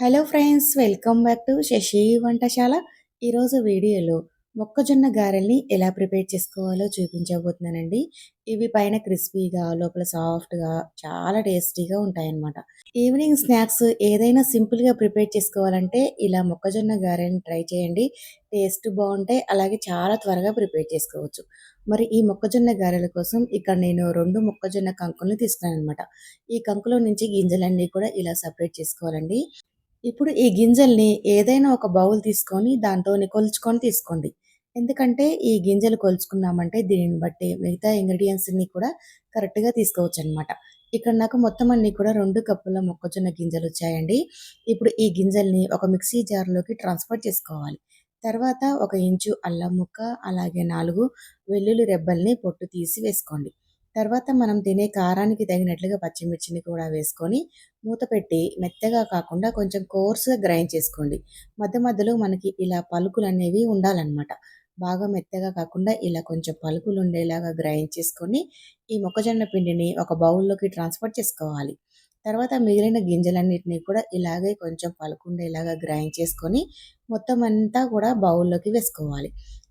Hello friends welcome back to Sasi వంటశాల. ఈరోజు వీడియోలో మొక్కజొన్న గారెల్ని ఎలా ప్రిపేర్ చేసుకోవాలో చూపించబోతున్నానండి. ఇవి పైన క్రిస్పీగా లోపల సాఫ్ట్గా చాలా టేస్టీగా ఉంటాయన్నమాట. ఈవినింగ్ స్నాక్స్ ఏదైనా సింపుల్గా ప్రిపేర్ చేసుకోవాలంటే ఇలా మొక్కజొన్న గారెని ట్రై చేయండి. టేస్ట్ బాగుంటాయి అలాగే చాలా త్వరగా ప్రిపేర్ చేసుకోవచ్చు. మరి ఈ మొక్కజొన్న గారెల కోసం ఇక్కడ నేను రెండు మొక్కజొన్న కంకుల్ని తీసుకున్నాను అనమాట ఈ కంకులో నుంచి గింజలన్నీ కూడా ఇలా సపరేట్ చేసుకోవాలండి. ఇప్పుడు ఈ గింజల్ని ఏదైనా ఒక బౌల్ తీసుకొని దాంతోని కొలుచుకొని తీసుకోండి. ఎందుకంటే ఈ గింజలు కొలుచుకున్నామంటే దీనిని బట్టి మిగతా ఇంగ్రీడియంట్స్ని కూడా కరెక్ట్‌గా తీసుకోవచ్చనమాట. ఇక్కడ నాకు మొత్తం అన్నీ కూడా రెండు కప్పుల మొక్కజొన్న గింజలు వచ్చాయండి ఇప్పుడు ఈ గింజల్ని ఒక మిక్సీ జార్‌లోకి ట్రాన్స్‌ఫర్ చేసుకోవాలి. తర్వాత ఒక ఇంచు అల్లం ముక్క, అలాగే నాలుగు వెల్లుల్లి రెబ్బల్ని పొట్టు తీసి వేసుకోండి. తర్వాత మనం తినే కారానికి తగినట్లుగా పచ్చిమిర్చిని కూడా వేసుకొని మూత పెట్టి మెత్తగా కాకుండా కొంచెం కోర్సుగా గ్రైండ్ చేసుకోండి. మధ్య మధ్యలో మనకి ఇలా పలుకులు అనేవి ఉండాలన్నమాట. బాగా మెత్తగా కాకుండా ఇలా కొంచెం పలుకులు ఉండేలాగా గ్రైండ్ చేసుకొని ఈ మొక్కజొన్న పిండిని ఒక బౌల్లోకి ట్రాన్స్ఫర్ చేసుకోవాలి. తర్వాత మిగిలిన గింజలన్నిటినీ కూడా ఇలాగే కొంచెం పలుకుండేలాగా గ్రైండ్ చేసుకొని మొత్తం అంతా కూడా బౌల్లోకి వేసుకోవాలి.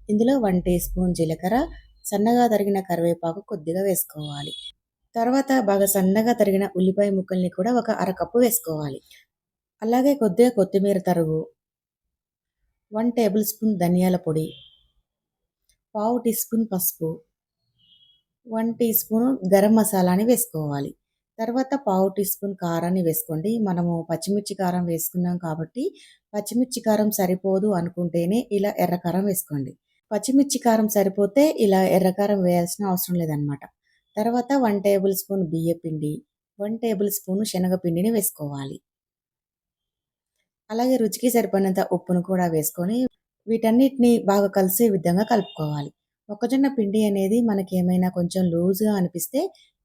ఇందులో వన్ టీ స్పూన్ జీలకర్ర సన్నగా తరిగిన కరివేపాకు కొద్దిగా వేసుకోవాలి. తర్వాత బాగా సన్నగా తరిగిన ఉల్లిపాయ ముక్కల్ని కూడా ఒక అరకప్పు వేసుకోవాలి. అలాగే కొద్దిగా కొత్తిమీర తరుగు వన్ టేబుల్ స్పూన్ ధనియాల పొడి పావు టీ స్పూన్ పసుపు వన్ టీ స్పూన్ గరం మసాలాని వేసుకోవాలి. తర్వాత పావు టీ స్పూన్ కారాన్ని వేసుకోండి. మనము పచ్చిమిర్చి కారం వేసుకున్నాం కాబట్టి పచ్చిమిర్చి కారం సరిపోదు అనుకుంటేనే ఇలా ఎర్ర కారం వేసుకోండి. పచ్చిమిర్చి కారం సరిపోతే ఇలా ఎర్రకారం వేయాల్సిన అవసరం లేదనమాట తర్వాత వన్ టేబుల్ స్పూన్ బియ్య పిండి వన్ టేబుల్ స్పూన్ శనగపిండిని వేసుకోవాలి. అలాగే రుచికి సరిపడినంత ఉప్పును కూడా వేసుకొని వీటన్నిటిని బాగా కలిసే విధంగా కలుపుకోవాలి. మొక్కజొన్న పిండి అనేది మనకి ఏమైనా కొంచెం లూజ్గా అనిపిస్తే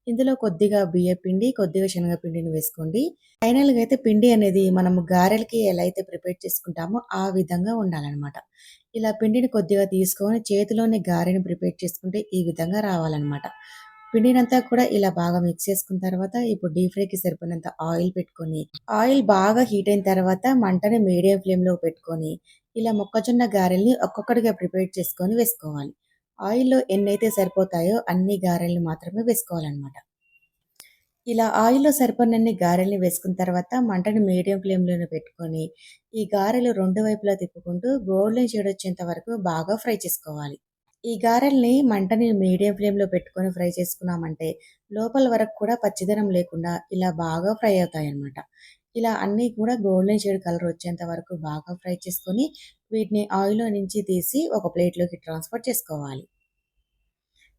ఇందులో కొద్దిగా బియ్య పిండి కొద్దిగా శనగపిండిని వేసుకోండి. ఫైనల్గా అయితే పిండి అనేది మనము గారెలకి ఎలా అయితే ప్రిపేర్ చేసుకుంటామో ఆ విధంగా ఉండాలన్నమాట. ఇలా పిండిని కొద్దిగా తీసుకొని చేతిలోనే గారెని ప్రిపేర్ చేసుకుంటే ఈ విధంగా రావాలన్నమాట. పిండినంతా కూడా ఇలా బాగా మిక్స్ చేసుకున్న తర్వాత ఇప్పుడు డీప్ ఫ్రైకి సరిపోయినంత ఆయిల్ పెట్టుకొని ఆయిల్ బాగా హీట్ అయిన తర్వాత మంటని మీడియం ఫ్లేమ్లో పెట్టుకొని ఇలా మొక్కజొన్న గారెల్ని ఒక్కొక్కటిగా ప్రిపేర్ చేసుకొని వేసుకోవాలి. ఆయిల్లో ఎన్నైతే సరిపోతాయో అన్ని గారెల్ని మాత్రమే వేసుకోవాలన్నమాట. ఇలా ఆయిల్లో సరిపడినన్ని గారెల్ని వేసుకున్న తర్వాత మంటని మీడియం ఫ్లేమ్లోనే పెట్టుకొని ఈ గారెలు రెండు వైపులా తిప్పుకుంటూ గోల్డెన్ షేడ్ వచ్చేంత వరకు బాగా ఫ్రై చేసుకోవాలి. ఈ గారెల్ని మంటని మీడియం ఫ్లేమ్లో పెట్టుకొని ఫ్రై చేసుకున్నామంటే లోపల వరకు కూడా పచ్చిదనం లేకుండా ఇలా బాగా ఫ్రై అవుతాయి అన్నమాట ఇలా అన్నీ కూడా గోల్డెన్ షేడ్ కలర్ వచ్చేంత వరకు బాగా ఫ్రై చేసుకొని వీటిని ఆయిల్లో నుంచి తీసి ఒక ప్లేట్లోకి ట్రాన్స్ఫర్ చేసుకోవాలి.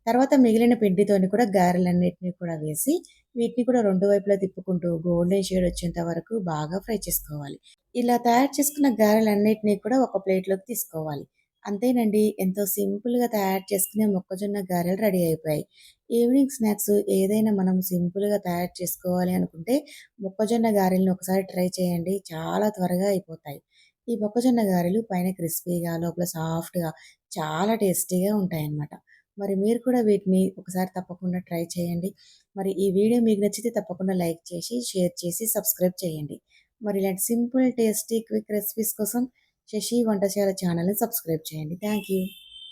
తర్వాత మిగిలిన పిండితోని కూడా గారెలన్నిటిని కూడా వేసి వీటిని కూడా రెండు వైపులా తిప్పుకుంటూ గోల్డెన్ షేడ్ వచ్చేంత వరకు బాగా ఫ్రై చేసుకోవాలి. ఇలా తయారు చేసుకున్న గారెలన్నిటినీ కూడా ఒక ప్లేట్లోకి తీసుకోవాలి. అంతేనండి ఎంతో సింపుల్గా తయారు చేసుకునే మొక్కజొన్న గారెలు రెడీ అయిపోయాయి. ఈవినింగ్ స్నాక్స్ ఏదైనా మనం సింపుల్గా తయారు చేసుకోవాలి అనుకుంటే మొక్కజొన్న గారెలను ఒకసారి ట్రై చేయండి చాలా త్వరగా అయిపోతాయి. ఈ మొక్కజొన్న గారెలు పైన క్రిస్పీగా లోపల సాఫ్ట్గా చాలా టేస్టీగా ఉంటాయన్నమాట. మరి మీరు కూడా వీటిని ఒకసారి తప్పకుండా ట్రై చేయండి. మరి ఈ వీడియో మీకు నచ్చితే తప్పకుండా లైక్ చేసి షేర్ చేసి సబ్స్క్రైబ్ చేయండి. మరి ఇలాంటి సింపుల్ టేస్టీ క్విక్ రెసిపీస్ కోసం శశి వంటశాల ఛానల్ని సబ్స్క్రైబ్ చేయండి. Thank you